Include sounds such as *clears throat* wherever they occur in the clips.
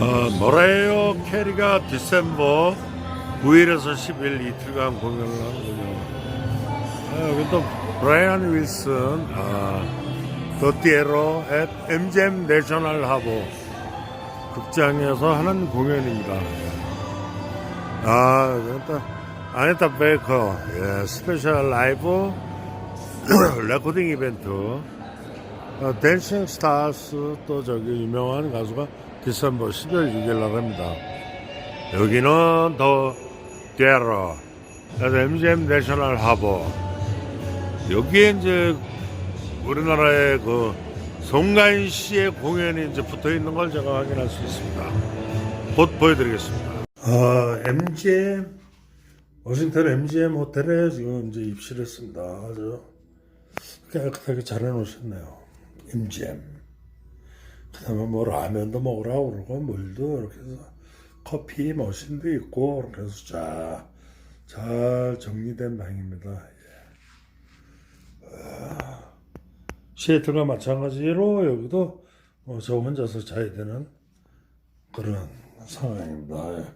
어, 모라이어 캐리가 디셈버 9일에서 10일 이틀간 공연을 하는군요. 아, 여기 또 브라이언 윌슨, 아, 더티에로 앳 MGM 내셔널 하보 극장에서 하는 공연입니다. 아, 여기 또 아네타 베이커, 예, 스페셜 라이브 *clears throat* 레코딩 이벤트. 어, 댄싱 스타스 또 저기 유명한 가수가 디셈버 12월 6일 날 합니다. 여기는 더 데러 MGM 내셔널 하버 여기에 이제 우리나라의 그 송가인 씨의 공연이 이제 붙어 있는 걸 제가 확인할 수 있습니다. 곧 보여드리겠습니다. 아, MGM 워싱턴 MGM 호텔에 지금 이제 입실을 했습니다. 아주 깨끗하게 잘 해놓으셨네요. MGM. 그 다음에 뭐 라면도 먹으라고 그러고 물도 이렇게 해서 커피 머신도 있고 이렇게 해서 자, 잘 정리된 방입니다. 예. 아, 시애틀과 마찬가지로 여기도 어, 저 혼자서 자야 되는 그런 상황입니다. 예.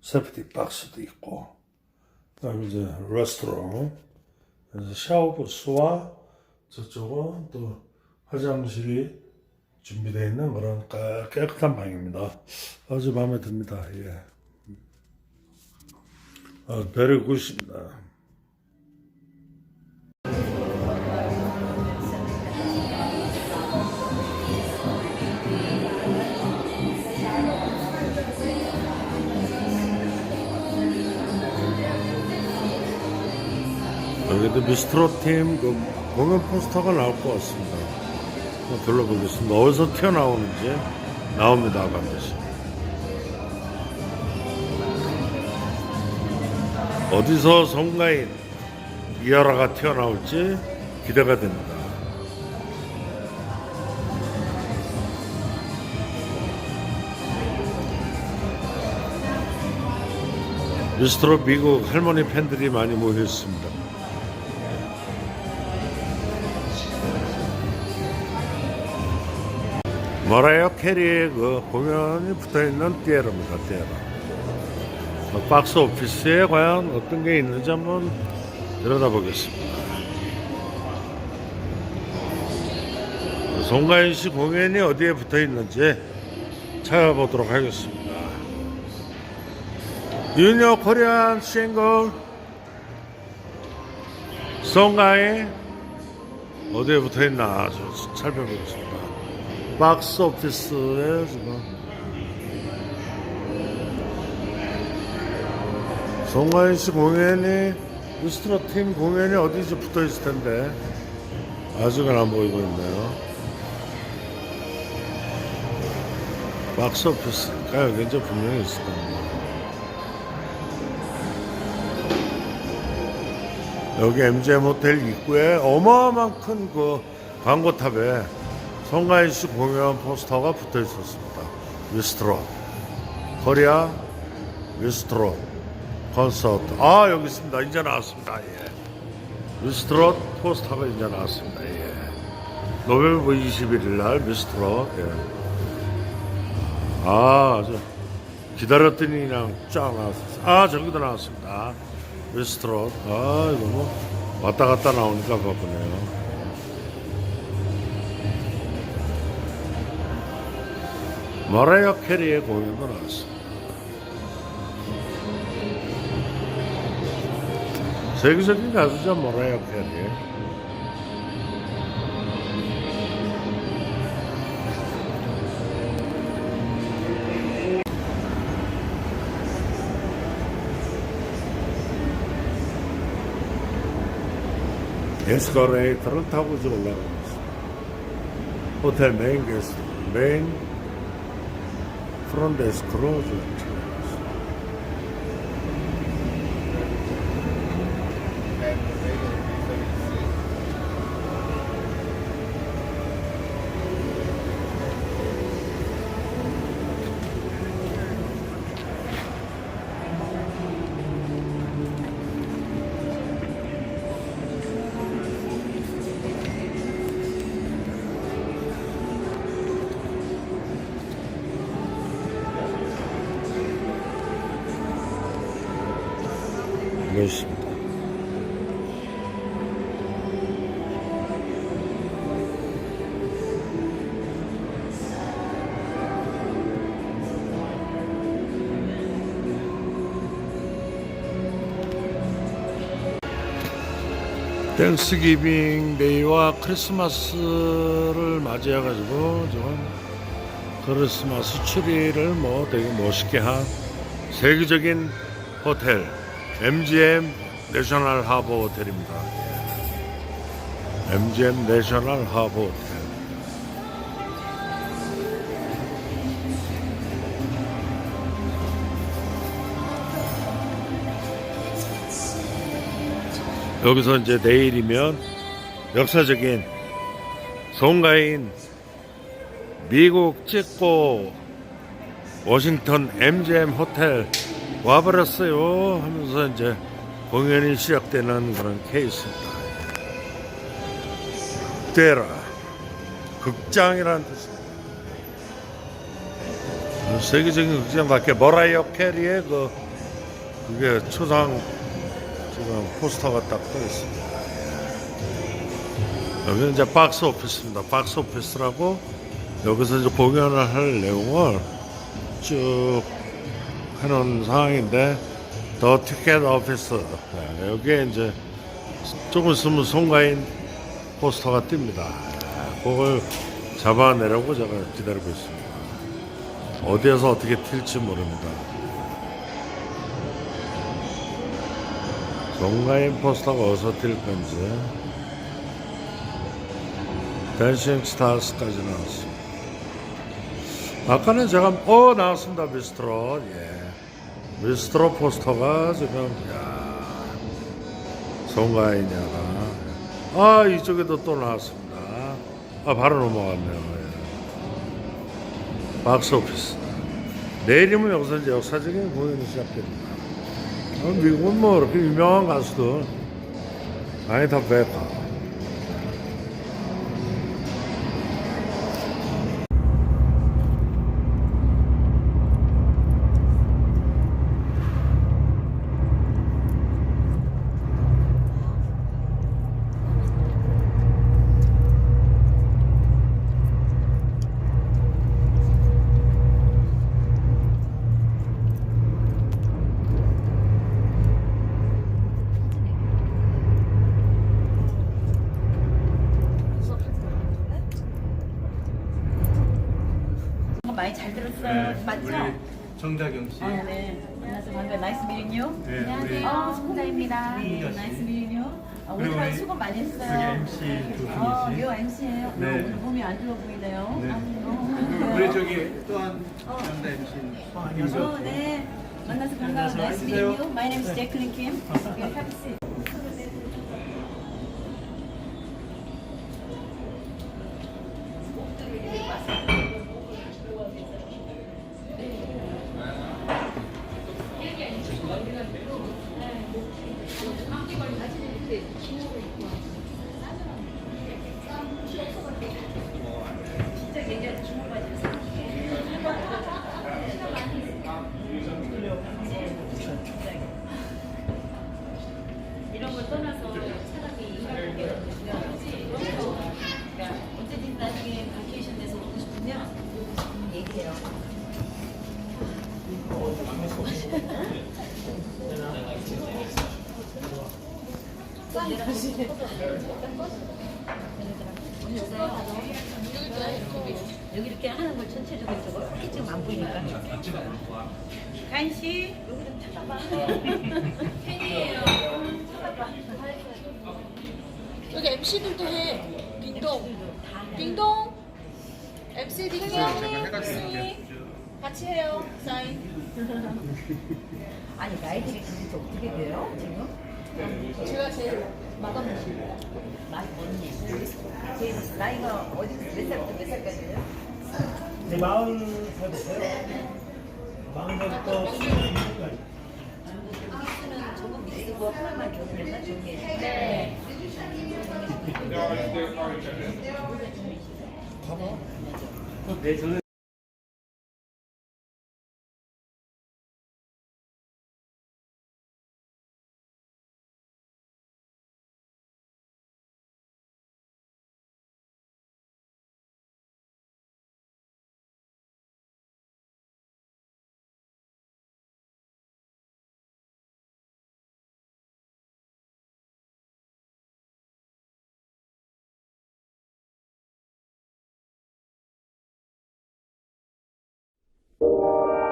세프티 박스도 있고 그다음에 이제 레스토랑 그래서 샤워 부스와 저쪽은 또 화장실이 준비되어 있는 그런 깨- 깨끗한 방입니다. 아주 마음에 듭니다. 예. 아, 베리 굿입니다. 여기도 미스트로 팀그 공연 포스터가 나올 것 같습니다. 둘러보겠습니다. 어디서 튀어나오는지 나옵니다. 반드시. 어디서 송가인 이하라가 튀어나올지 기대가 됩니다. 미스트로 미국 할머니 팬들이 많이 모여 있습니다. 머라이어 캐리의 그 공연이 붙어 있는 띠에로입니다. 띠에로. 그 박스 오피스에 과연 어떤 게 있는지 한번 들여다보겠습니다. 송가인 씨 공연이 어디에 붙어 있는지 찾아보도록 하겠습니다. 유니어 코리안 싱글 송가인 어디에 붙어 있나 좀 살펴보겠습니다. 박스 오피스에 지금 송가인 씨 공연이 미스트로 팀 공연이 어디지 붙어 있을 텐데 아직은 안 보이고 있네요. 박스 오피스가 여기 이제 분명히 있을 겁니다. 여기 MGM 호텔 입구에 어마어마한 큰 그 광고탑에 송가인 씨 공연 포스터가 붙어 있었습니다. 위스트로 코리아 위스트로 콘서트 아 여기 있습니다. 이제 나왔습니다. 예. 위스트로 포스터가 이제 나왔습니다. 예. 노벨버 21일 날 위스트로 예. 아 기다렸더니 그냥 쫙 나왔습니다. 아 저기도 나왔습니다. 위스트로 아 이거 뭐 왔다 갔다 나오니까 바쁘네요. 마라이어 캐리의 공연도 나왔습니다. 세계적인 가수죠, 마라이어 캐리. 에스컬레이터를 타고 올라가고 있습니다. 호텔 메인 게스트, 메인 프론트 데스크로 멋있습니다. 땡스기빙 데이와 크리스마스를 맞이해가지고 지금 크리스마스 추리를 뭐 되게 멋있게 한 세계적인 호텔 MGM 내셔널 하버 호텔입니다. MGM 내셔널 하버 호텔. 여기서 이제 내일이면 역사적인 송가인 미국 찍고 워싱턴 MGM 호텔 와버렸어요 하면서 이제 공연이 시작되는 그런 케이스입니다. 데라 극장이라는 뜻입니다. 세계적인 극장 밖에 머라이어 캐리의 그 그게 초상 지금 포스터가 딱 떠 있습니다. 여기는 이제 박스 오피스입니다. 박스 오피스라고 여기서 이제 공연을 할 내용을 쭉 해놓은 상황인데 더 티켓 오피스 네, 여기에 이제 조금 있으면 송가인 포스터가 뜹니다. 그걸 잡아내려고 제가 기다리고 있습니다. 어디에서 어떻게 튈지 모릅니다. 송가인 포스터가 어디서 뛸 건지 댄싱 스타스까지 나왔습니다. 아까는 제가 어 나왔습니다 미스트로 예 미스트로 포스터가 지금 야 송가인이야가 아 이쪽에도 또 나왔습니다. 아 바로 넘어갔네요. 예. 박스 오피스 내일이면 여기서 이제 역사적인 공연이 시작됩니다. 어, 미국은 뭐 이렇게 유명한 가수들 많이 다 뵙고 어, 많이 맞죠? 네, 우리 정다경 씨. 아, 네. 만나서 반가워요. 나이스. 네, 우리 안녕하세요. 어, 송다입니다. 네, 씨. 나이스. 아, 그리고 오늘 우리- 수고 많이 우리 했어요. MC 두 어, 분이시. 요 MC예요. 네. 오늘 몸이 안 좋아 보이네요. 네. 아, 그리고 어, 우리 저기 또한 남자 MC 황인석. 어, 네. 만나서 반가워요. 만나서 나이스 앉으세요. 미링요. My name is Jacqueline Kim. *laughs* 네, have a seat. 여기 이렇게 하는 걸 전체적으로 저거 이렇게 지금 안 보이니까. 간씨 여기 좀 찾아봐. 팬이에요. 여기 MC들도 해. 빙동. 빙동. MC 빙동. MC. 같이 해요. 사인. 아니 나이들이 도대체 어떻게 돼요 지금? 제가 제일 마감. 나이 언니. 제 나이가 어디 몇 살부터 몇 살까지예요? 네, 마흔 살 됐어요. 마흔 살부터 여기까지. 믹스는 저거 믹스고 하나만 정리해 주세요. 네. 네, 저는 Música